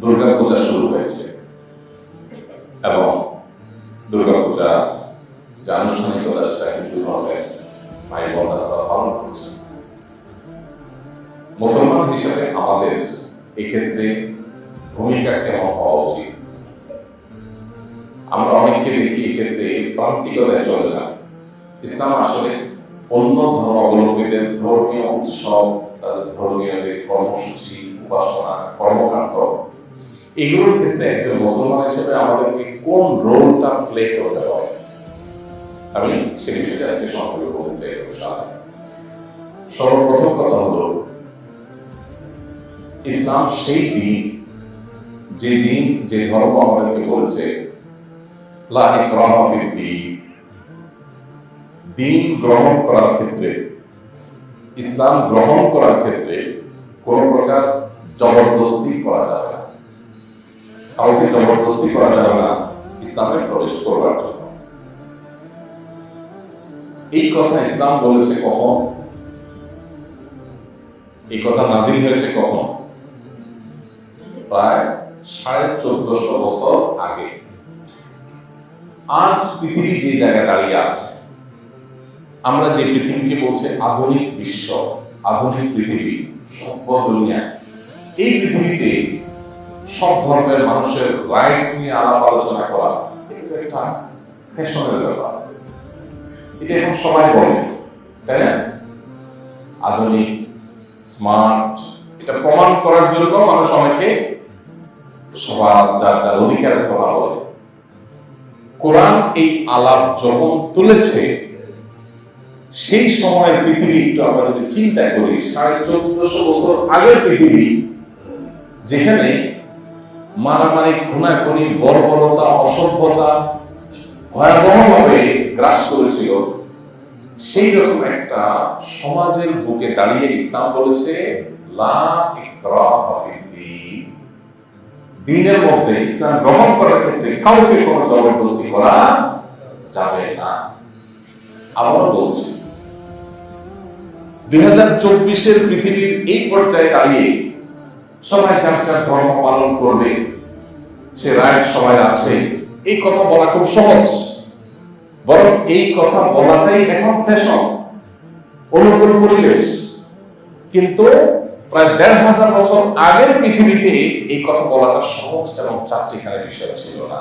দুর্গা পূজা শুরু হয়েছে। এবং ইসলাম সেই দিন যে দিন যে ধর্ম আমাদেরকে বলছে। দিন গ্রহণ করার ক্ষেত্রে, ইসলাম গ্রহণ করার ক্ষেত্রে কোন প্রকার জবরদস্তি করা যাবে না। কাউকে জবরদস্তি করা যাবে না ইসলামে প্রবেশ করবার জন্য। এই কথা ইসলাম বলেছে কখন? এই কথা নাজিল হয়েছে কখন? প্রায় সাড়ে চোদ্দশো বছর আগে। আজ পৃথিবী যে জায়গায় দাঁড়িয়ে আছে, আমরা যে পৃথিবীকে বলছে আধুনিক বিশ্ব, আধুনিক পৃথিবী, সভ্য দুনিয়া, এই পৃথিবীতে সব ধর্মের মানুষের রাইটস নিয়ে আলাপ আলোচনা করা, এটা একটা ফ্যাশনের ব্যাপার। এটা এখন সবাই বলে, তাই না? আধুনিক স্মার্ট এটা প্রমাণ করার জন্য মানুষ অনেকে সবার যার যার অধিকারের কথা বলে কোরআন এই আলাপ যখন তুলেছে, সেই সময়ের পৃথিবী একটু আমরা যদি চিন্তা করি, সাড়ে চোদ্দশো বছর আগের পৃথিবী, যেখানে মারামারি, খুনাখুনি, বর্বরতা, অসভ্যতা ভয়াবহভাবে গ্রাস করেছিল, সেই রকম একটা সমাজের বুকে দাঁড়িয়ে ইসলাম বলেছে, লা ফিদ্দীন। দিনের মধ্যে ইসলাম গ্রহণ করার ক্ষেত্রে কাউকে কোনো জবরদস্তি করা যাবে না। আবার বলছি, দুই হাজার চব্বিশের পৃথিবীর এই পর্যায়ে দাঁড়িয়ে সবাই যার যার ধর্ম পালন করবে, সে রায় সবাই আছে। এই কথা বলা খুব সহজ। বরং এই কথা বলাটাই এখন ফ্যাশন অনুকূল পরিবেশ। কিন্তু প্রায় দেড় হাজার বছর আগের পৃথিবীতে এই কথা বলাটা সহজ এবং চারটিখানের বিষয় ছিল না।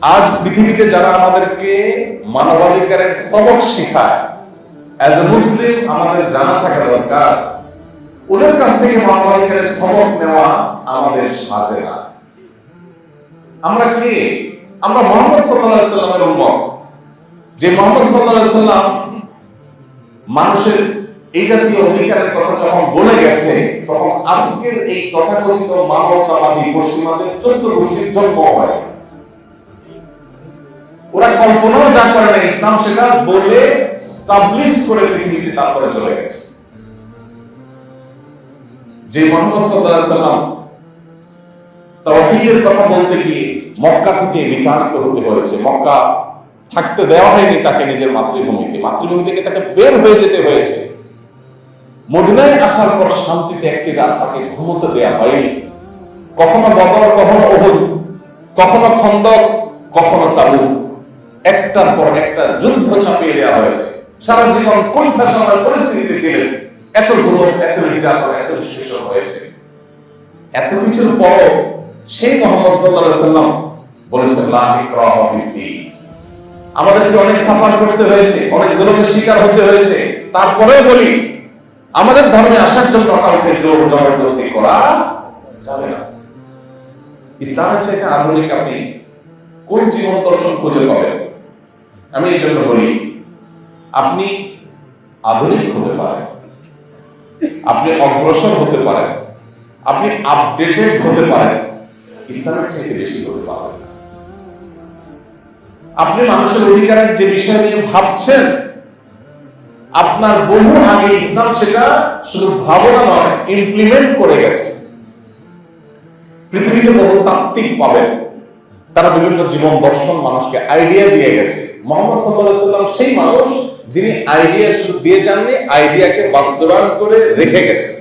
আজ পৃথিবীতে যারা আমাদেরকে মানবাধিকারের সবক শেখায় অ্যাজ এ মুসলিম আমাদের জানা থাকা দরকার। ওদের কাছ থেকে মানবাধিকারের সবক নেওয়া আমাদের সাজে না। আমরা কে? আমরা মোহাম্মদ সাল্লাল্লাহু সাল্লামের উম্মত। যে মোহাম্মদ সাল্লাল্লাহু সাল্লাম মানুষের এই জাতীয় অধিকারের কথা যখন বলে গেছে, তখন আজকের এই তথাকথিত মানবতাবাদী পশ্চিমাদের চোদ্দ গোষ্ঠীর জন্ম হয়। ওরা কল্পনাও যা করে না, ইসলাম সেটা বলে স্টাবলিশ করে পৃথিবীতে তারপরে চলে গেছে। যে মোহাম্মদ আলাইহি সাল্লাম কথা বলতে গিয়ে মক্কা থেকে বিতাড়িত হতে হয়েছে। মক্কা থাকতে দেওয়া হয়নি তাকে নিজের মাতৃভূমিতে। মাতৃভূমি থেকে তাকে বের হয়ে যেতে হয়েছে। মদিনায় আসার পর শান্তিতে একটি রাত তাকে ঘুমোতে দেওয়া হয়নি। কখনো বদর, কখনো ওহুদ কখনো খন্দক, কখনো তাবু একটার পর একটা যুদ্ধ চাপিয়ে দেওয়া হয়েছে। সারা জীবন কণ্ঠাসনের পরিস্থিতিতে ছিলেন। এত জুলুম এত নির্যাতন, এত নিষ্পেষণ হয়েছে। এত কিছুর পর সেই মোহাম্মদ আলাইহি সাল্লাম বলেছেন আমাদেরকে অনেক সাফার করতে হয়েছে, অনেক জুলুমের শিকার হতে হয়েছে। তারপরেও বলি আমাদের ধর্মে আসার জন্য কাউকে জোর জবরদস্তি করা যাবে না। ইসলামের চাইতে আধুনিক আপনি কোন জীবন দর্শন খুঁজে পাবেন? আমি এই জন্য বলি, আপনি আধুনিক হতে পারেন। আপনি অগ্রসর হতে পারেন। আপনি আপডেটেড হতে পারেন। ইসলামের চাইতে বেশি হতে পারেন আপনি মানুষের অধিকারের যে বিষয় নিয়ে ভাবছেন আপনার বহু আগে ইসলাম সেটা শুধু ভাবনা নয় ইমপ্লিমেন্ট করে গেছে। পৃথিবীতে বহু তাত্ত্বিক পাবেন। তারা বিভিন্ন জীবন দর্শন মানুষকে আইডিয়া দিয়ে গেছে। মোহাম্মদ সাল্লাম সেই মানুষ যিনি আইডিয়া শুধু দিয়ে যাননি আইডিয়াকে বাস্তবায়ন করে রেখে গেছেন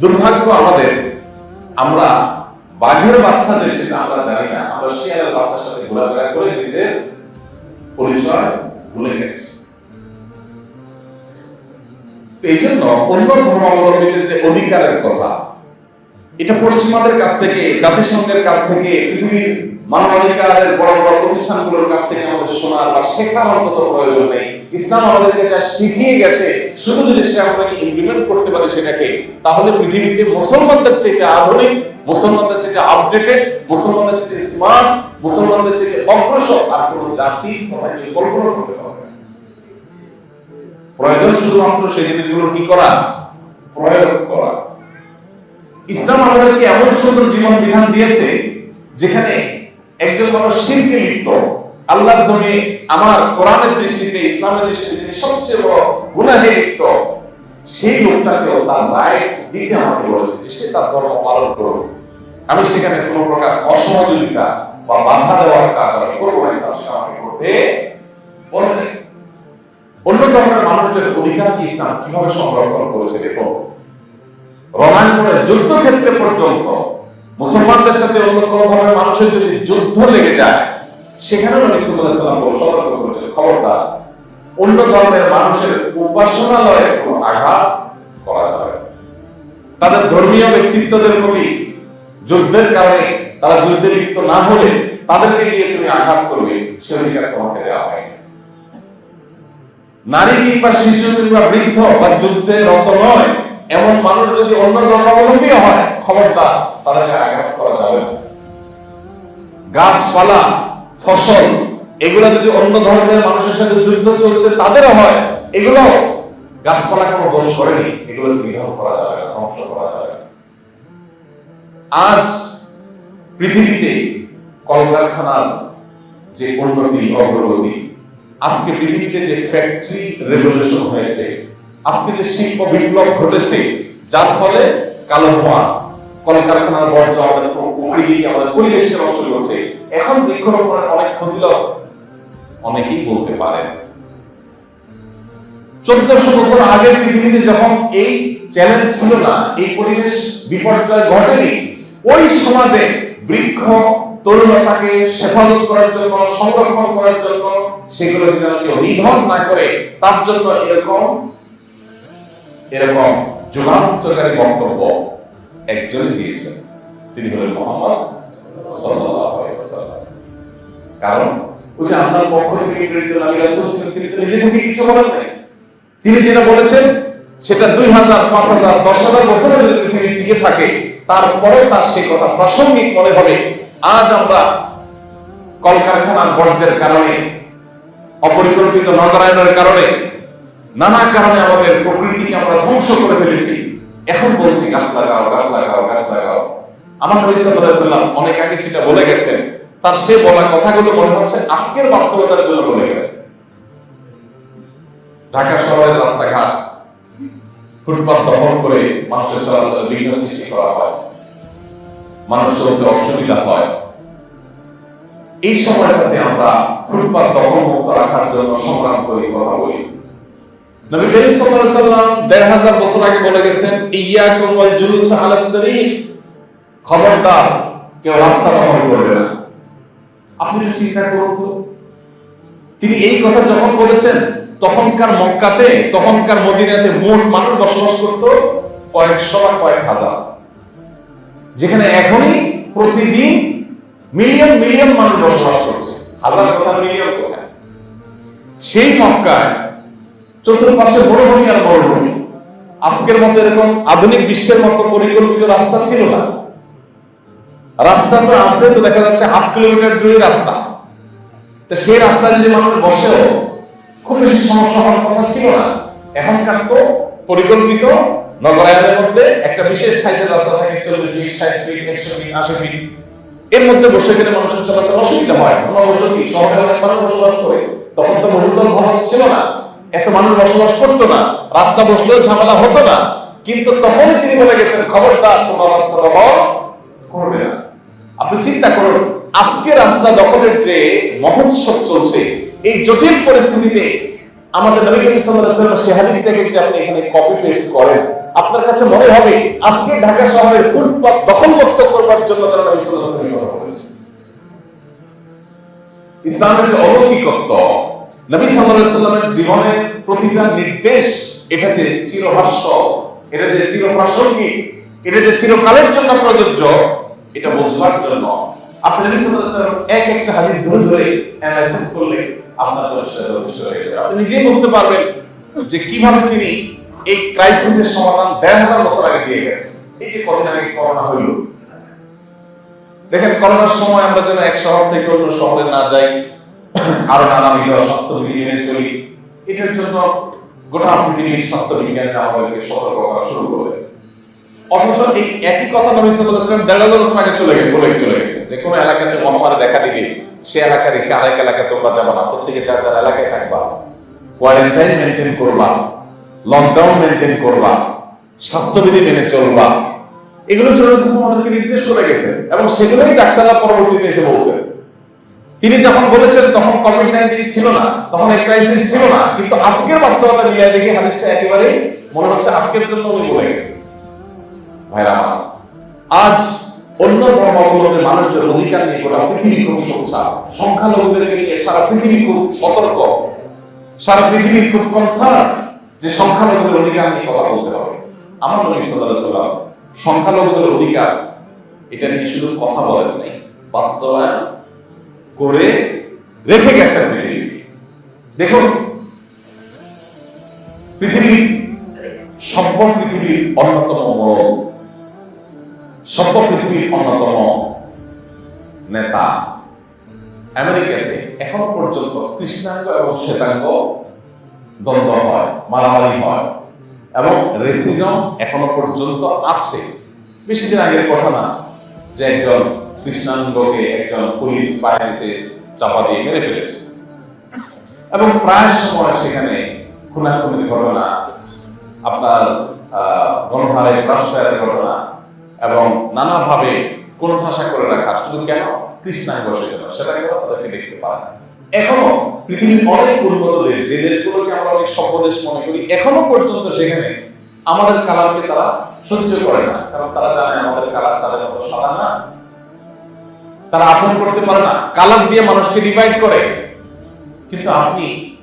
দুর্ভাগ্য আমাদের, আমরা বাঘের বাচ্চা যে সেটা আমরা জানি না, আমরা শিয়ালের বাচ্চার সাথে ঘোরাফেরা করে নিজেদের পরিচয় ভুলে গেছি। এই জন্য অন্য ধর্মাবলম্বীদের যে অধিকারের কথা, এটা পশ্চিমাদের কাছ থেকে, জাতিসংঘের কাছ থেকে, পৃথিবীর মানবাধিকারের বড় বড় প্রতিষ্ঠানগুলোর কাছ থেকে আমাদের শোনার বা শেখার অন্তত প্রয়োজন নেই ইসলাম আমাদেরকে যা শিখিয়ে গেছে, শুধু যদি সে আমাদেরকে ইমপ্লিমেন্ট করতে পারে সেটাকে, তাহলে পৃথিবীতে মুসলমানদের চাইতে আধুনিক, মুসলমানদের চাইতে আপডেটেড মুসলমানদের চাইতে স্মার্ট মুসলমানদের চাইতে অগ্রসর আর কোন জাতির কথা কল্পনা করতে। প্রয়োজন শুধুমাত্র সেই জিনিসগুলো কি করা? প্রয়োগ করা। ইসলাম আমাদেরকে এমন সুন্দর জীবন বিধান দিয়েছে, যেখানে একজন মানুষ শিরকে লিপ্ত। আল্লাহর জমি আমার কোরআনের দৃষ্টিতে, ইসলামের দৃষ্টিতে যিনি সবচেয়ে বড় গুনাহে লিপ্ত। সেই লোকটাকেও তার রাইট দিতে আমাকে বলেছে যে সে তার ধর্ম পালন করুক। আমি সেখানে কোনো প্রকার অসহযোগিতা বা বাধা দেওয়ার কাজ আমি করব না, ইসলাম সেটা আমাকে করতে বলে নাই। অন্য ধর্মের মানুষদের অধিকার কি ইসলাম কীভাবে সংরক্ষণ করেছে দেখো রণাঙ্গনের যুদ্ধক্ষেত্রে পর্যন্ত মুসলমানদের সাথে অন্য কোন ধর্মের মানুষের যদি যুদ্ধ লেগে যায়, সেখানেও নবী সাল্লাম সতর্ক করেছেন খবরদার, অন্য ধর্মের মানুষের উপাসনালয়ে কোনো আঘাত করা যাবে তাদের ধর্মীয় ব্যক্তিত্বদের প্রতি যুদ্ধের কারণে তারা যুদ্ধে লিপ্ত না হলে তাদেরকে গিয়ে তুমি আঘাত করবে, সে অধিকার তোমাকে দেওয়া হয়নি। নারী কিংবা শিশু কিংবা বৃদ্ধ বা যুদ্ধে রত নয়, এমন মানুষ যদি অন্য ধর্মাবলম্বী হয়, খবরদার, তাদেরকে আঘাত করা যাবে গাছপালা, ফসল, এগুলো যদি অন্য ধর্মের মানুষের সাথে যুদ্ধ চলছে, তাদেরও হয় এগুলো গাছপালা কোনো দোষ করেনি, এগুলো বিধান করা যাবে না, ধ্বংস করা যাবে আজ পৃথিবীতে কলকারখানার যে উন্নতি, অগ্রগতি আজকে পৃথিবীতে যে ফ্যাক্টরি রেভলিউশন হয়েছে, আজকে যে শিল্প বিপ্লব ঘটেছে, যার ফলে কালো ধোঁয়া, কলকারখানার বর্জ্য আমাদের প্রকৃতিকে আমাদের পরিবেশকে নষ্ট করছে। এখন বৃক্ষরোপণের অনেক ফজিলত অনেকেই বলতে পারেন। চোদ্দশো বছর আগের পৃথিবীতে যখন এই চ্যালেঞ্জ ছিল না, এই পরিবেশ বিপর্যয় ঘটেনি, ওই সমাজে বৃক্ষ তরুণতাকে হেফাজত করার জন্য, সংরক্ষণ করার জন্য যেন কেউ নিধন না করে, তার জন্য এরকম এরকম বক্তব্য একজনই দিয়েছেন। তিনি হলেন মোহাম্মদ কারণ পক্ষ থেকে তিনি তো নিজে থেকে কিছু বলেন নাই। তিনি যেটা বলেছেন, সেটা দুই হাজার, পাঁচ হাজার, দশ হাজার বছরের পৃথিবী টিকে থাকে তারপরে তার সেই কথা প্রাসঙ্গিক মনে হবে। আজ আমরা কলকারখানার বর্জ্যের কারণে, অপরিকল্পিত নগরায়নের কারণে, নানা কারণে আমাদের প্রকৃতিকে আমরা ধ্বংস করে ফেলেছি। এখন বলছি, গাছ লাগাও গাছ লাগাও গাছ লাগাও। আমার নবী সাল্লাম অনেক আগে সেটা বলে গেছেন। তার সে বলা কথাগুলো মনে হচ্ছে আজকের বাস্তবতার জন্য বলে গেলেন। ঢাকা শহরের রাস্তাঘাট, ফুটপাত দখল করে মানুষের চলাচল বিঘ্ন সৃষ্টি করা হয়। মানুষ চলতে অসুবিধা হয়। এই সময়টাতে আমরা ফুটপাত দখল মুক্ত রাখার জন্য সংগ্রাম করি, কথা বলি। নবী করিম সাল্লাল্লাহু আলাইহি বছর আগে বলে গেছেন, ইয়াকুম ওয়াল জুলুস তারিক খবরদার কেউ রাস্তা দখল করবে না। আপনি চিন্তা করুন তো। তিনি এই কথা যখন বলেছেন, তখনকার মক্কাতে, তখনকার মদিনাতে মোট মানুষ বসবাস করত কয়েকশো বা কয়েক হাজার। যেখানে এখনই প্রতিদিন মিলিয়ন মিলিয়ন মানুষ বসবাস করছে। হাজার কথা, মিলিয়ন কোথায় সেই মক্কায় চতুর্পাশে মরুভূমি আর মরুভূমি আজকের মতো এরকম আধুনিক বিশ্বের মতো পরিকল্পিত রাস্তা ছিল না। রাস্তা তো আছে তো দেখা যাচ্ছে হাফ কিলোমিটার জুড়ে রাস্তা। তো সেই রাস্তায় যদি মানুষ বসেও, খুব বেশি সমস্যা হওয়ার কথা ছিল না। এখনকার তো পরিকল্পিত নগরায়নের মধ্যে একটা বিশেষ সাইজের রাস্তা থাকে, চল্লিশ ষাট একশো আশি এর মধ্যে বসে গেলে মানুষের চলাচল অসুবিধা হয়। কোনো শহরে অনেক মানুষ বসবাস করে? তখন তো বহুতল ভবন ছিল না। এত মানুষ বসবাস করতো না। রাস্তা বসলেও ঝামেলা হতো না। কিন্তু তখনই তিনি বলে গেছেন, খবরদার, তোমার রাস্তা দখল করবে না। আপনি চিন্তা করুন, আজকে রাস্তা দখলের যে মহোৎসব চলছে, এই জটিল পরিস্থিতিতে আমাদের নবী করিম সাল্লাল্লাহু আলাইহি ওয়াসাল্লাম সেই হাদিসটাকে যদি আপনি এখানে কপি পেস্ট করেন আপনার কাছে মনে হবে, আজকে ঢাকা শহরের ফুটপাত দখলমুক্ত করবার জন্য তারা নবী সাল্লাল্লাহু আলাইহি ইসলামের যে অলৌকিকত্ব, নবী সাল্লাল্লাহু আলাইহি জীবনের প্রতিটা নির্দেশ, এটা যে চিরভাষ্য, এটা যে চিরপ্রাসঙ্গিক, এটা যে চিরকালের জন্য প্রযোজ্য, এটা বোঝবার জন্য আপনি নবী সাল্লাল্লাহু এক একটা হাদিস ধরে ধরে অ্যানালাইসিস করলে আপনার হয়ে যাবে। আপনি নিজেই বুঝতে পারবেন যে কীভাবে তিনি এই ক্রাইসিসের সমাধান দেড় হাজার বছর আগে দিয়ে গেছেন এই যে কদিন আগে করোনা হইল, দেখেন করোনার সময় আমরা যেন এক শহর থেকে অন্য শহরে না যাই, আরও নানাবিধ স্বাস্থ্যবিধি মেনে চলি, এটার জন্য গোটা পৃথিবীর স্বাস্থ্য বিজ্ঞানীরা আমাদেরকে সতর্ক করা শুরু করবে অথচ এই একই কথা নবী সাল্লাল্লাহু আলাইহি দেড় হাজার বছর আগে চলে গেছে বলে চলে গেছে। যে কোনো এলাকাতে মহামারী দেখা দিবে সে এলাকা রেখে আরেক এলাকায় তোমরা যাবে না, প্রত্যেকে যার যার এলাকায় থাকবা। কোয়ারেন্টাইন মেনটেন করবা। লকডাউন মেনটেন করবা, স্বাস্থ্যবিধি মেনে চলবা। এগুলো আমাদেরকে নির্দেশ করে গেছে এবং সেগুলোই ডাক্তাররা পরবর্তীতে এসে বলছেন। তিনি যখন বলেছেন তখন কোভিড নাইন্টিন ছিল না, তখন এই ক্রাইসিস ছিল না, কিন্তু আজকের বাস্তবতা মিলিয়ে দেখে হাদিসটা একেবারে মনে হচ্ছে আজকের জন্য উনি বলে গেছেন ভাইরা আমার, আজ অন্য ধর্মাবলম্বী মানুষদের অধিকার নিয়ে গোটা পৃথিবী খুব সোচ্চার। সংখ্যালঘুদেরকে নিয়ে সারা পৃথিবী খুব সতর্ক, সারা পৃথিবী খুব কনসার্ন যে সংখ্যালঘুদের অধিকার নিয়ে কথা বলতে হবে। আমার নবী আলাইহি সাল্লাম সংখ্যালঘুদের অধিকার এটা নিয়ে শুধু কথা বলেন নাই, বাস্তবায়ন করে রেখে গেছেন দেখুন, পৃথিবীর সভ্য পৃথিবীর অন্যতম বড় সভ্য পৃথিবীর অন্যতম নেতা আমেরিকাতে এখনও পর্যন্ত কৃষ্ণাঙ্গ এবং শ্বেতাঙ্গ দ্বন্দ্ব হয় মারামারি হয় এবং রেসিজম এখনও পর্যন্ত আছে। বেশি দিন আগের কথা না যে একজন কৃষ্ণাঙ্গকে একজন পুলিশ নিচে চাপা দিয়ে মেরে ফেলেছে। এবং প্রায় সময় সেখানে খুনাখুনির ঘটনা আপনার আহ, গণহারে প্রাশ্রয়ের ঘটনা এবং নানাভাবে কোণঠাসা করে রাখা শুধু কেন? কৃষ্ণাঙ্গ সেজন্য। সেটা কেন তাদেরকে দেখতে পারে না। এখনও পৃথিবীর অনেক উন্নত দেশ, যে দেশগুলোকে আমরা অনেক সভ্য দেশ মনে করি, এখনও পর্যন্ত সেখানে আমাদের কালারকে তারা সহ্য করে না। কারণ তারা জানে আমাদের কালার তাদের মতো সাদা না। তারা আপন করতে পারে না। কালার দিয়ে মানুষকে ডিভাইড করে। কিন্তু আপনি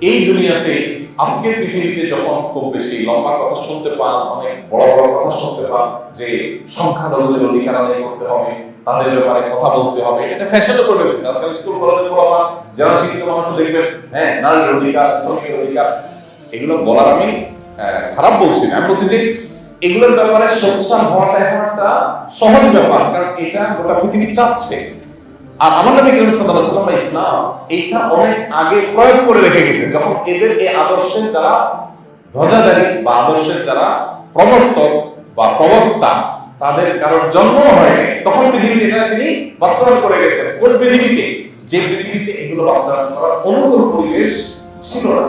এই দুনিয়াতে, আজকের পৃথিবীতে যখন খুব বেশি লম্বা কথা শুনতে পান, অনেক বড় বড় কথা শুনতে পান, যে সংখ্যালঘুদের অধিকার আদায় করতে হবে তাদের ব্যাপারে কথা বলতে হবে। এটা একটা দিয়েছে। আজকাল স্কুল পড়াবা যারা শিক্ষিত মানুষ দেখবেন হ্যাঁ নারীর অধিকার, শ্রমিকের অধিকার, এগুলো বলার আমি খারাপ বলছি না। আমি বলছি যে এগুলোর ব্যাপারে হওয়াটা এখন একটা সহজ ব্যাপার, কারণ এটা গোটা পৃথিবী চাচ্ছে। আর আমার নবী করিম সাল্লাল্লাহু আলাইহি ইসলাম, এইটা অনেক আগে প্রয়োগ করে রেখে গেছে। যখন এদের এই আদর্শের যারা ধ্বজাধারী বা আদর্শের যারা প্রবর্তক বা প্রবক্তা তাদের কারোর জন্ম হয়নি, তখন পৃথিবীতে এটা তিনি বাস্তবায়ন করে গেছেন। কোন পৃথিবীতে? যে পৃথিবীতে এগুলো বাস্তবায়ন করার অনুকূল পরিবেশ ছিল না।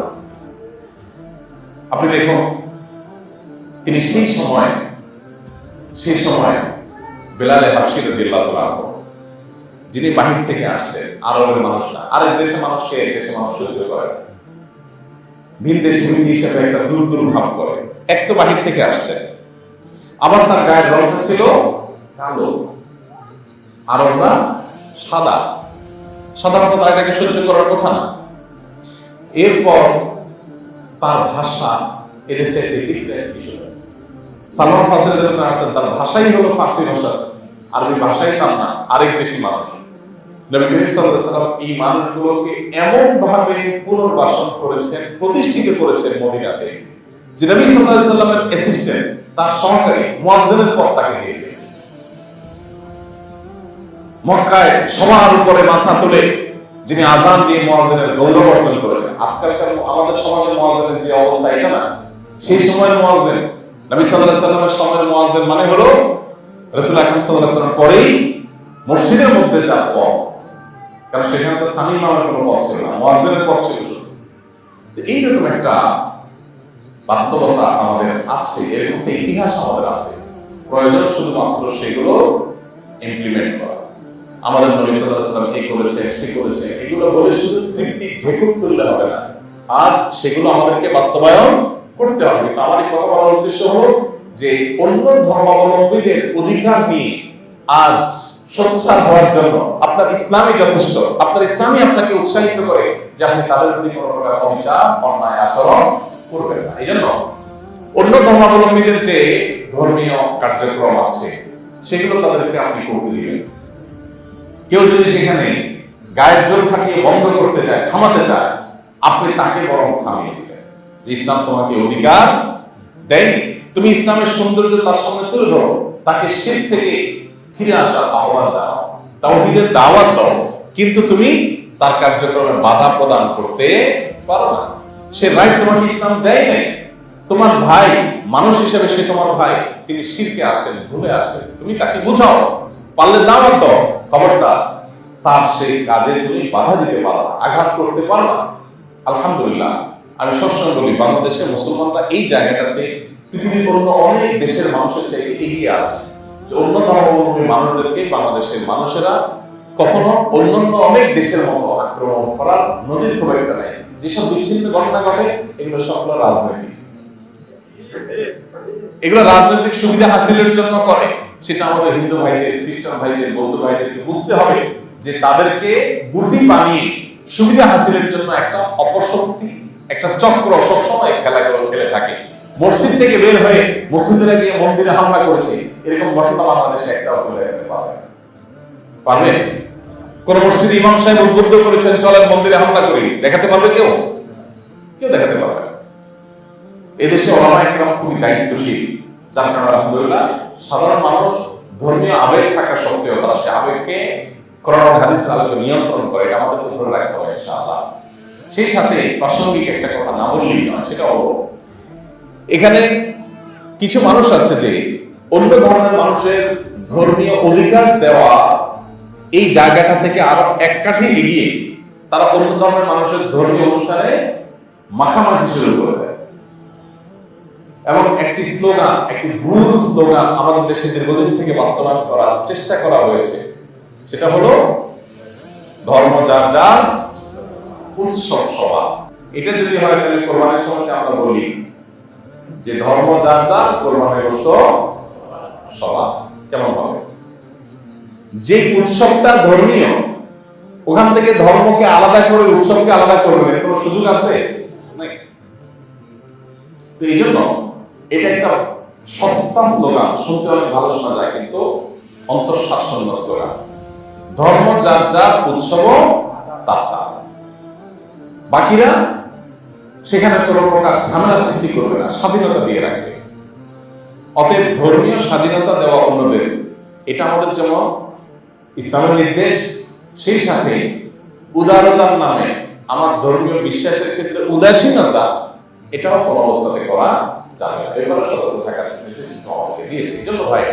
আপনি দেখুন, তিনি সেই সময় সেই সময় বেলালে হাফসি রাদিয়াল্লাহু আনহু, যিনি বাহির থেকে আসছেন, আরবের মানুষ না আরেক দেশের মানুষকে এক দেশের মানুষ সহ্য করে ভিন দেশে ভিন হিসেবে একটা দূর দূর ভাব করে, এক তো বাহির থেকে আসছেন। আবার তার গায়ের রংটা ছিল কালো। আরবরা সাদা। সাধারণত তারা এটাকে সহ্য করার কথা না। এরপর তার ভাষা এদের চাইতে সালমান যেন আসছেন তার ভাষাই হলো ফার্সি ভাষা। আরবি ভাষাই তার না, আরেক দেশি মানুষ। নবী করিম সাল্লাম এই মানুষগুলোকে এমন ভাবে পুনর্বাসন করেছেন, প্রতিষ্ঠিত করেছেন মদিনাতে। যে নবী সাল্লামের অ্যাসিস্ট্যান্ট তার সহকারী তাকে দিয়ে দিয়েছে মক্কায় সবার উপরে মাথা তুলে যিনি আজান দিয়ে গৌরব অর্জন করেছেন। আজকালকার আমাদের যে অবস্থা, এটা না? সেই সময়ের নবী সাল্লামের সময়ের মানে হলো রাসূল সাল্লাম পরেই মসজিদের মধ্যে যার পথ। কারণ সেখানে তো সানি মামার কোনো পথ ছিল না পথ ছিল এইরকম একটা বাস্তবতা আমাদের আছে এরকম একটা ইতিহাস আমাদের আছে। প্রয়োজন শুধুমাত্র সেগুলো ইমপ্লিমেন্ট করা। আমাদের নবী সাল্লাল্লাহু আলাইহি এই করেছে, সে করেছে। এগুলো বলে শুধু তৃপ্তি, ঢেকুর তুললে হবে না। আজ সেগুলো আমাদেরকে বাস্তবায়ন করতে হবে। কিন্তু আমার এই কথা বলার উদ্দেশ্য হলো যে অন্য ধর্মাবলম্বীদের অধিকার নিয়ে আজ সোচ্চার হওয়ার জন্য আপনার ইসলামই যথেষ্ট। আপনার ইসলামই আপনাকে উৎসাহিত করে যে আপনি তাদের প্রতি কোনো প্রকার অবিচার, অন্যায় আচরণ করবেন না। এই জন্য অন্য ধর্মাবলম্বীদের যে ধর্মীয় কার্যক্রম আছে, সেগুলো তাদেরকে আপনি করতে দিবেন। কেউ যদি সেখানে গায়ের জোর খাটিয়ে বন্ধ করতে চায়, থামাতে চায়, আপনি তাকে বরং থামিয়ে দিবেন। ইসলাম তোমাকে অধিকার দেয়নি, তুমি ইসলামের সৌন্দর্য তার সামনে তুলে ধরো, তাকে শীত থেকে ফিরে আসার আহ্বান দাও তাওহীদের দাওয়াত দাও, কিন্তু তুমি তার কার্যক্রমে বাধা প্রদান করতে পারো না। সে রাইট তোমাকে ইসলাম দেয় নাই। তোমার ভাই মানুষ হিসেবে সে তোমার ভাই, তিনি শিরকে আছেন, ভুলে আছেন। তুমি তাকে বুঝাও। পারলে দাওয়াত দাও। খবরদার, তার সেই কাজে তুমি বাধা দিতে পারো আঘাত করতে পারো আলহামদুলিল্লাহ, আমি সবসময় বলি বাংলাদেশের মুসলমানরা এই জায়গাটাতে, পৃথিবীর অন্য অনেক দেশের মানুষের চাইতে এগিয়ে আছে। যে অন্য ধর্মাবলম্বী মানুষদেরকে বাংলাদেশের মানুষেরা কখনো অন্যান্য অনেক দেশের মতো আক্রমণ করার নজির খুব একটা নাই। যেসব বিচ্ছিন্ন ঘটনা ঘটে, এগুলো সবগুলো রাজনৈতিক। এগুলো রাজনৈতিক সুবিধা হাসিলের জন্য করে। সেটা আমাদের হিন্দু ভাইদের, খ্রিস্টান ভাইদের, বৌদ্ধ ভাইদেরকে বুঝতে হবে যে তাদেরকে গুটি বানিয়ে সুবিধা হাসিলের জন্য একটা অপশক্তি, একটা চক্র সবসময় খেলাগুলো খেলে থাকে। মসজিদ থেকে বের হয়ে মুসলিমরা গিয়ে মন্দিরে হামলা করেছে, এরকম ঘটনা বাংলাদেশে একটাও তুলে রাখতে পারবে পারবে কোন মসজিদ ইমাম সাহেব উদ্বুদ্ধ করেছেন, চলেন মন্দিরে হামলা করি। দেখাতে পারবে কেউ? কেউ দেখাতে পারবে এদেশে একরাম খুবই দায়িত্বশীল। যার কারণে আলহামদুলিল্লাহ সাধারণ মানুষ ধর্মীয় আবেগ থাকা সত্ত্বেও তারা সে আবেগকে করোনা হাদিসের আলোকে নিয়ন্ত্রণ করে, এটা আমাদেরকে ধরে রাখতে হবে ইনশাআল্লাহ। সেই সাথে প্রাসঙ্গিক একটা কথা না বললেই নয়, সেটা হলো এখানে কিছু মানুষ আছে যে অন্য ধর্মের মানুষের ধর্মীয় অধিকার দেওয়া এই জায়গাটা থেকে আরও এক কাঠি এগিয়ে তারা অন্য ধর্মের মানুষের ধর্মীয় অনুষ্ঠানে মাখামাখি শুরু করে দেয়। এবং একটি স্লোগান, একটি ভুল স্লোগান আমাদের দেশে দীর্ঘদিন থেকে বাস্তবায়ন করার চেষ্টা করা হয়েছে। সেটা হলো, ধর্ম যার যার উৎসব সভা। এটা যদি হয় তাহলে কোরবানির সময় আমরা বলি যে ধর্ম যার যার কোরবানির গোস্ত সভা। কেমন হবে? যে উৎসবটা ধর্মীয়, ওখান থেকে ধর্মকে আলাদা করে, উৎসবকে আলাদা করবেন কোনো সুযোগ আছে? তো এই জন্য এটা একটা সস্তা স্লোগান শুনতে অনেক ভালো শোনা যায়, কিন্তু অন্তঃশ্বাসন্য স্লোগান ধর্ম, যার যার উৎসব তার। বাকিরা সেখানে কোনো প্রকার ঝামেলা সৃষ্টি করবে না, স্বাধীনতা দিয়ে রাখবে। অতএব ধর্মীয় স্বাধীনতা দেওয়া অন্যদের, এটা আমাদের যেমন ইসলামের নির্দেশ, সেই সাথে উদারতার নামে আমার ধর্মীয় বিশ্বাসের ক্ষেত্রে উদাসীনতা, এটাও কোনো অবস্থাতে করা যাবে না। এবারে সতর্ক থাকার আমাদেরকে দিয়েছে। জন্য ভাই,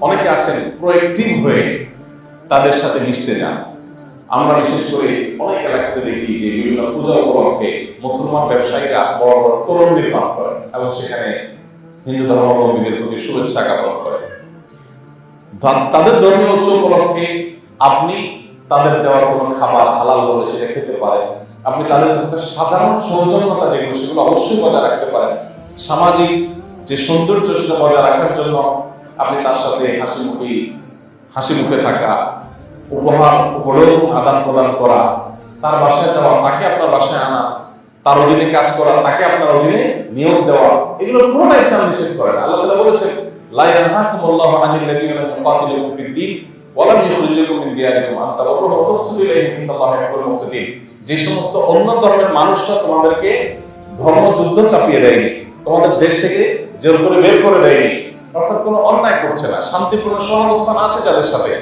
অনেকে আছেন প্রোয়েক্টিভ হয়ে তাদের সাথে মিশতে যান। আমরা বিশেষ করে অনেক এলাকাতে দেখি যে বিভিন্ন পূজা উপলক্ষে মুসলমান ব্যবসায়ীরা বড় বড় তোরণ নির্মাণ করেন এবং সেখানে হিন্দু ধর্মাবলম্বীদের প্রতি শুভেচ্ছা জ্ঞাপন করে তা- তাদের ধর্মীয় উৎসব উপলক্ষে আপনি তাদের দেওয়ার কোনো খাবার হালাল বলে সেটা খেতে পারেন। আপনি তাদের সাথে সাধারণ সৌজন্যতা যেগুলো, সেগুলো অবশ্যই বজায় রাখতে পারেন। সামাজিক যে সৌন্দর্য সেটা বজায় রাখার জন্য আপনি তার সাথে হাসি মুখে হাসি মুখে থাকা, উপহার উপলব্ধ আদান প্রদান করা, তার বাসায় যাওয়া, তাকে আপনার বাসায় আনা, তার অধীনে কাজ করা, তাকে আপনার অধীনে নিয়োগ দেওয়া, এগুলো পুরোটা ইসলাম নিষেধ করে না। আল্লাহ তাআলা বলেছেন ইয়ানহাকুমুল্লাহু আনিল লাযীনা লাম ইউকাতিলুকুম ফিদ-দীন ওয়া লাম ইখরিজুকুম মিন দিয়ারিকুম আন তাবাররুহু ওয়া তুহসিনু ইলাইহিম ইন্নাল্লাহা ইউহিব্বুল মুহসিনিন যে সমস্ত অন্য ধর্মের মানুষরা তোমাদেরকে ধর্মযুদ্ধ চাপিয়ে দেয়নি, তোমাদের দেশ থেকে জোর করে বের করে দেয়নি, অর্থাৎ কোনো অন্যায় করছে না, শান্তিপূর্ণ সহাবস্থান আছে যাদের সাথে,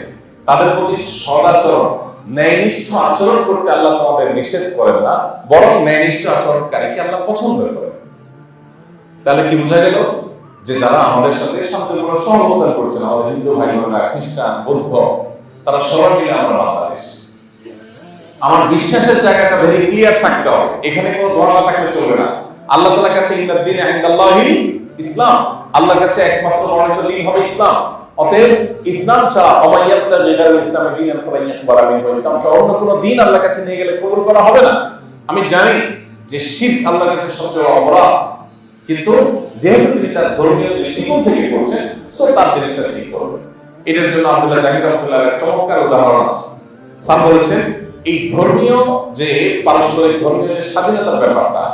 তাদের প্রতি সদাচরণ, ন্যায়নিষ্ঠ আচরণ করতে আল্লাহ তোমাদের নিষেধ করেন না, বরং ন্যায়নিষ্ঠ আচরণকারীকে আল্লাহ পছন্দ করেন। তাহলে কি বোঝা গেল? যে যারা আমাদের সাথে শান্তিপূর্ণ সহাবস্থান করছেন, আমাদের হিন্দু ভাই বোনেরা খ্রিস্টান, বৌদ্ধ, তারা সবাই মিলে আমরা বাংলাদেশ। আমার বিশ্বাসের জায়গাটা ভেরি ক্লিয়ার থাকতে হবে। এখানে কোনো ধর্ম থাকলে চলবে না। আল্লাহ তাআলার কাছে ইন্নাদ দিন ইসলাম। আল্লাহর কাছে একমাত্র মনোনীত দিন হবে ইসলাম। অতএব ইসলাম ছাড়া অমাইয়াত্তা ইসলামে অন্য কোনো দিন আল্লাহর কাছে নিয়ে গেলে কবুল করা হবে না। আমি জানি যে শিরক আল্লাহর কাছে সবচেয়ে অপরাধ। কিন্তু যেহেতু তিনি তার ধর্মীয় দৃষ্টিকোণ থেকে করছেন সো তার জিনিসটা তিনি করবেন। এটার জন্য আব্দুল্লাহ জাহির এর চমৎকার উদাহরণ আছে। স্যার বলেছেন, এই ধর্মীয় যে পারস্পরিক ধর্মীয় যে স্বাধীনতার ব্যাপারটা,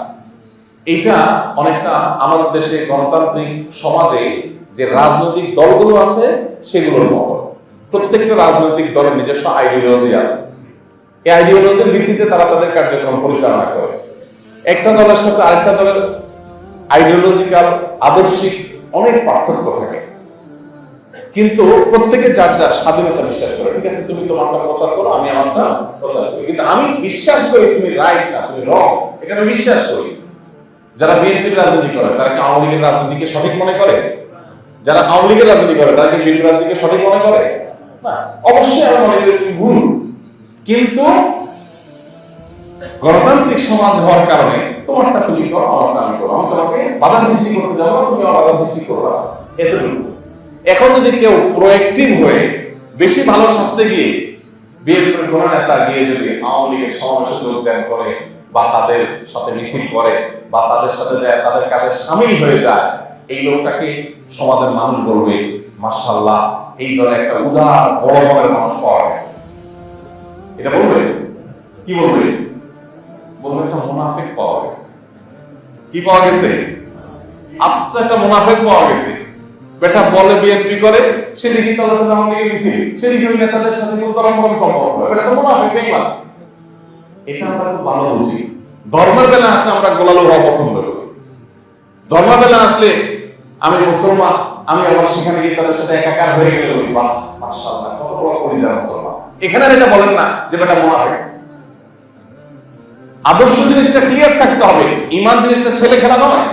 এটা অনেকটা আমাদের দেশে গণতান্ত্রিক সমাজে যে রাজনৈতিক দলগুলো আছে, সেগুলোর মতো। প্রত্যেকটা রাজনৈতিক দলের নিজস্ব আইডিওলজি আছে। এই আইডিওলজির ভিত্তিতে তারা তাদের কার্যক্রম পরিচালনা করে। একটা দলের সাথে আরেকটা দলের আইডিওলজিক্যাল আদর্শিক অনেক পার্থক্য থাকে। কিন্তু প্রত্যেকে যার যার স্বাধীনতা বিশ্বাস করে, ঠিক আছে? তুমি তোমারটা প্রচার করো, আমি আমারটা প্রচার করি। কিন্তু আমি বিশ্বাস করি তুমি রাইট না, তুমি রং এটা আমি বিশ্বাস করি। যারা বিএনপির রাজনীতি করে, তারা কি আওয়ামী লীগের রাজনীতিকে সঠিক মনে করে? যারা আওয়ামী লীগের রাজনীতি করে, তারা কি বিএনপির রাজনীতিকে সঠিক মনে করে? না, অবশ্যই আমি মনে করি ভুল। কিন্তু গণতান্ত্রিক সমাজ হওয়ার কারণে তোমারটা তুমি করো আমারটা আমি করো আমি তোমাকে বাধা সৃষ্টি করতে যাব না তুমি আমার বাধা সৃষ্টি করো না। এতটুকু। এখন যদি কেউ প্রোয়েক্টিভ হয়ে বেশি ভালো স্বাস্থ্যে গিয়ে বিএনপির কোন নেতা গিয়ে যদি আওয়ামী লীগের সমাবেশে যোগদান করে বা তাদের সাথে মিছিল করে বা তাদের সাথে যায়, তাদের কাজে সামিল হয়ে যায়, এই লোকটাকে সমাজের মানুষ বলবে মাশাল্লাহ এই দলে একটা উদার, বড় মনের মানুষ পাওয়া গেছে। এটা বলবে? কি বলবে? একটা মুনাফিক পাওয়া গেছে। কি পাওয়া গেছে? আচ্ছা একটা মুনাফিক পাওয়া গেছে। বেটা বলে বিএনপি করে সেদিকে তাহলে তো আওয়ামী লীগের মিছিল। সেদিকে ওই নেতাদের সাথে কোনো তরম কোনো সম্পর্ক। বেটা তো মুনাফিক বেঈমান এটা আমরা খুব ভালো বুঝি। ধর্মের বেলা আসলে আমরা গোলালো হওয়া পছন্দ করি। ধর্মের বেলা আসলে আমি মুসলমান, আমি আবার সেখানে গিয়ে তাদের সাথে একাকার হয়ে গেলে বাহ, মাশাআল্লাহ, কত বড় পরিবার মুসলমান। এখানে এটা বলেন না যে বেটা মুনাফিক। আদর্শ জিনিসটা ক্লিয়ার থাকতে হবে। ইমান জিনিসটা ছেলে খেলা নয়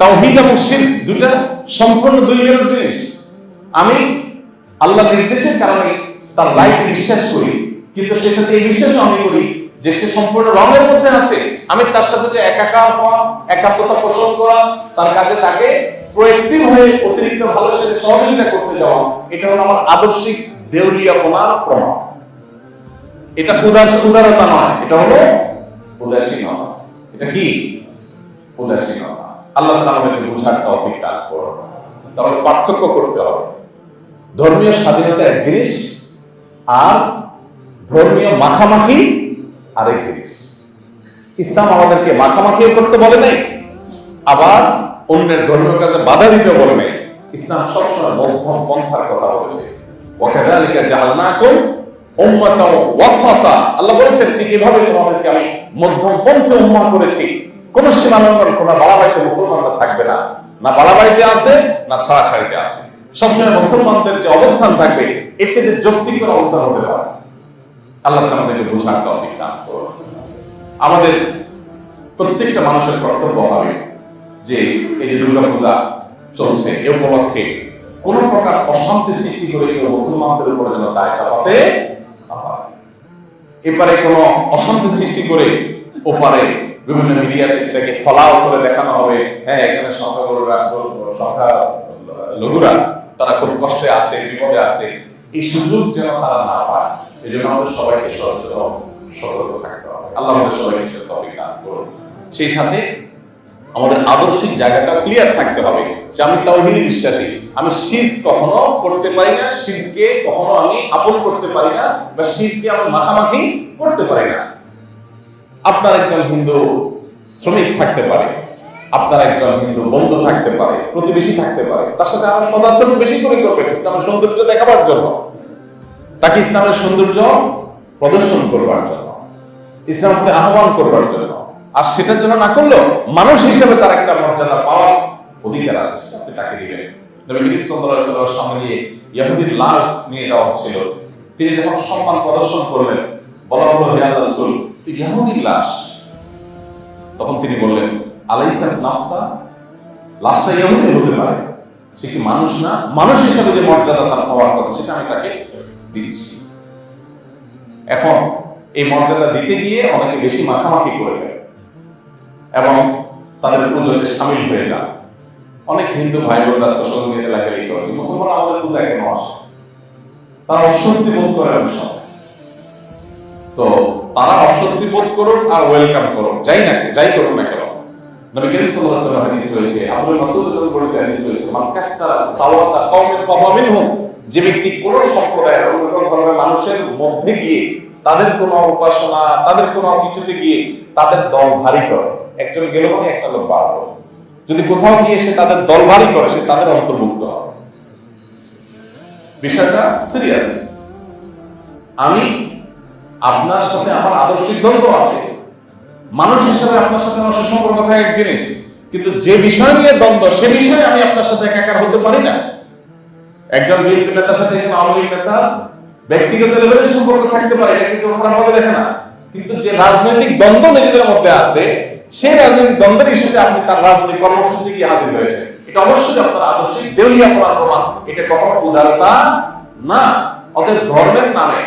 তাওহীদ এবং শিরক দুটা সম্পূর্ণ দুই মেরুর জিনিস। আমি আল্লাহ নির্দেশের কারণে তার লাইফ বিশ্বাস করি, কিন্তু সে সাথে এই বিশ্বাস আমি করি যে সে সম্পূর্ণ রঙের মধ্যে আছে। আমি তার সাথে যে একাকার হওয়া, একাত্মতা পোষণ করা, তার কাছে তাকে প্রোয়েক্টিভ হয়ে অতিরিক্ত ভালো সাথে সহযোগিতা করতে যাওয়া, এটা হলো আমার আদর্শিক দেউলিয়াপনার প্রমাণ। এটা উদাস উদারতা নয়, এটা হলো উদাসীনতা এটা কি? উদাসীনতা আল্লাহ আমাদেরকে বোঝার তৌফিক দান করুন। তাহলে পার্থক্য করতে হবে। ধর্মীয় স্বাধীনতা এক জিনিস আর ধর্মীয় মাখামাখি আরেক জিনিস। ইসলাম আমাদেরকে মাখামাখিও করতে বলে নাই, আবার অন্যের ধর্মীয় কাজে বাধা দিতে বলে নাই। ইসলাম সবসময় মধ্যম পন্থার কথা বলেছে। ওয়াকাযালিকা জাআলনাকুম উম্মাতাও ওয়াসাতা। আল্লাহ বলেছেন, ঠিক এভাবে তোমাদেরকে আমি উম্মাহ করেছি। কোন কোন মুসলমানরা থাকবে না। না আছে, না ছাড়াছাড়িতে আছে। সবসময় মুসলমানদের যে অবস্থান থাকবে, এর চেয়ে যৌক্তিক অবস্থান হতে পারে। আল্লাহ আমাদেরকে বোঝার তৌফিক দান আমাদের প্রত্যেকটা মানুষের কর্তব্য হবে যে এই যে দুর্গা পূজা চলছে এ উপলক্ষে কোন প্রকার অশান্তি সৃষ্টি করে মুসলমানদের উপরে যেন দায় চাপাতে। এপারে কোন অশান্তি সৃষ্টি করে ওপারে বিভিন্ন মিডিয়াতে সেটাকে ফলাও করে দেখানো হবে। হ্যাঁ এখানে সংখ্যা সংখ্যা লঘুরা, তারা খুব কষ্টে আছে, বিপদে আছে। এই সুযোগ যেন তারা না পায় এই জন্য আমাদের সবাইকে সচেতন সতর্ক থাকতে হবে। আল্লাহ আমাদের সবাইকে সে তফিক দান করুন। সেই সাথে আমাদের আদর্শিক জায়গাটা ক্লিয়ার থাকতে হবে। যে আমি তাওহীদে বিশ্বাসী। আমি শির কখনো করতে পারি না, শিরকে কখনো আমি আপন করতে পারি না বা শিরকে আমি মাখামাখি করতে পারি না। আপনার একজন হিন্দু শ্রমিক থাকতে পারে, আপনার একজন হিন্দু বন্ধু থাকতে পারে, প্রতিবেশী থাকতে পারে, তার সাথে আরও সদাচরণ বেশি করে করবেন ইসলামের সৌন্দর্য দেখাবার জন্য। তাকে ইসলামের সৌন্দর্য প্রদর্শন করবার জন্য, ইসলামকে আহ্বান করবার জন্য। আর সেটার জন্য না করলেও মানুষ হিসেবে তার একটা মর্যাদা পাওয়ার অধিকার আছে সেটা আপনি তাকে দিবেন নবী করিম ওয়াসাল্লামের সামনে দিয়ে ইহুদির লাশ নিয়ে যাওয়া হচ্ছিল। তিনি যখন সম্মান প্রদর্শন করলেন, বলা হলো, হে আল্লাহ রাসূল লাশ। তখন তিনি বললেন নাফসা? লাশটা হতে পারে। সে কি মানুষ না? মানুষ হিসেবে যে মর্যাদা তার পাওয়ার কথা, সেটা আমি তাকে দিচ্ছি। এখন এই মর্যাদা দিতে গিয়ে অনেকে বেশি মাখামাখি করে দেয় এবং তাদের সামিল হয়ে যান। অনেক হিন্দু ভাই বোনরা সোশ্যাল মিডিয়াতে লেখালেখি করে মুসলমান আমাদের পূজায় কেন আসে? তারা অস্বস্তি বোধ করে তো তারা অস্বস্তি বোধ করুক আর ওয়েলকাম করুক। যাই না যাই করুক না কেন? নবী করিম সাল্লাল্লাহু আলাইহি হাদিস রয়েছে মাসউদ হাদিস রয়েছে, মান সাওয়াতা কওমিন ফাহুয়া যে ব্যক্তি কোন সম্প্রদায়ের অন্য ধর্মের মানুষের মধ্যে গিয়ে তাদের কোনো উপাসনা, তাদের কোনো কিছুতে গিয়ে তাদের দল ভারী করে। একজন গেল মানে একটা লোক বাড়লো যদি কোথাও গিয়ে সে তাদের ভারী করে, সে তাদের অন্তর্ভুক্ত হবে। বিষয়টা সিরিয়াস আমি আপনার সাথে আমার আদর্শিক দ্বন্দ্ব আছে। মানুষ হিসেবে আপনার সাথে আমার সুসম্পর্ক থাকে এক জিনিস, কিন্তু যে বিষয় নিয়ে দ্বন্দ্ব, সে বিষয়ে আমি আপনার সাথে একাকার হতে পারি না। একজন বিএনপি নেতার সাথে একজন আওয়ামী লীগ নেতা ব্যক্তিগত লেভেলের সম্পর্ক থাকতে পারে, এটা কেউ খারাপ ভাবে দেখে না। কিন্তু যে রাজনৈতিক দ্বন্দ্ব নিজেদের মধ্যে আছে সেই রাজনৈতিক দ্বন্দ্বের ইস্যুতে আপনি তার রাজনৈতিক কর্মসূচিতে গিয়ে হাজির হয়েছে এটা অবশ্যই আপনার আদর্শিক দেউলিয়া পড়ার প্রমাণ। এটা কখনো উদারতা না, অতএব ধর্মের নামে,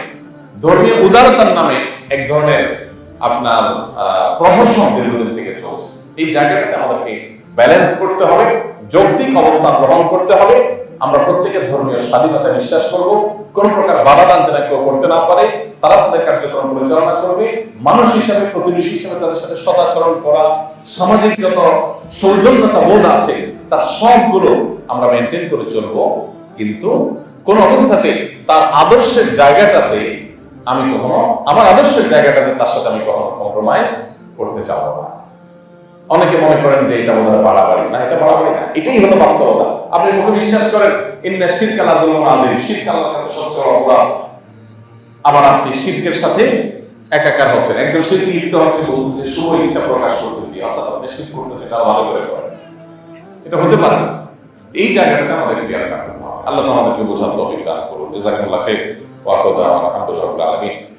ধর্মীয় উদারতার নামে এক ধরনের আপনার প্রহসন দীর্ঘদিন থেকে চলছে। এই জায়গাটাতে আমাদেরকে ব্যালেন্স করতে হবে, যৌক্তিক অবস্থান গ্রহণ করতে হবে। আমরা প্রত্যেকের ধর্মীয় স্বাধীনতা বিশ্বাস করব। কোন প্রকার বাধা দান যেন কেউ করতে না পারে। তারা তাদের কার্যক্রম পরিচালনা করবে। মানুষ হিসাবে, প্রতিবেশী হিসাবে তাদের সাথে সদাচরণ করা সামাজিক যত সৌজন্যতা বোধ আছে, তার সবগুলো আমরা মেনটেন করে চলবো। কিন্তু কোন অবস্থাতে তার আদর্শের জায়গাটাতে আমি কখনো, আমার আদর্শের জায়গাটাতে তার সাথে আমি কখনো কম্প্রোমাইজ করতে চাবো না। অনেকে মনে করেন যে এটা বোধহয় বাড়াবাড়ি। না, এটা বাড়াবাড়ি না, এটাই হলো বাস্তবতা। আপনি মুখে বিশ্বাস করেন, ইন্না শিরকাল আজম আজিম আল্লাহর কাছে সবচেয়ে অপরাধ। আবার আপনি শিল্পের সাথে একাকার হচ্ছেন। একজন শিল্পী লিপ্ত হচ্ছে বলছেন যে, শুভ ইচ্ছা প্রকাশ করতেছি, অর্থাৎ আপনি শিল্প করতেছেন, এটা ভালো করে করেন। এটা হতে পারে। এই জায়গাটাতে আমাদের ক্লিয়ার রাখতে হবে। আল্লাহ আমাদেরকে বোঝার তফিক দান করুন। জেজাকুল্লাহ শেখ ওয়া আলহামদুলিল্লাহ আলামিন।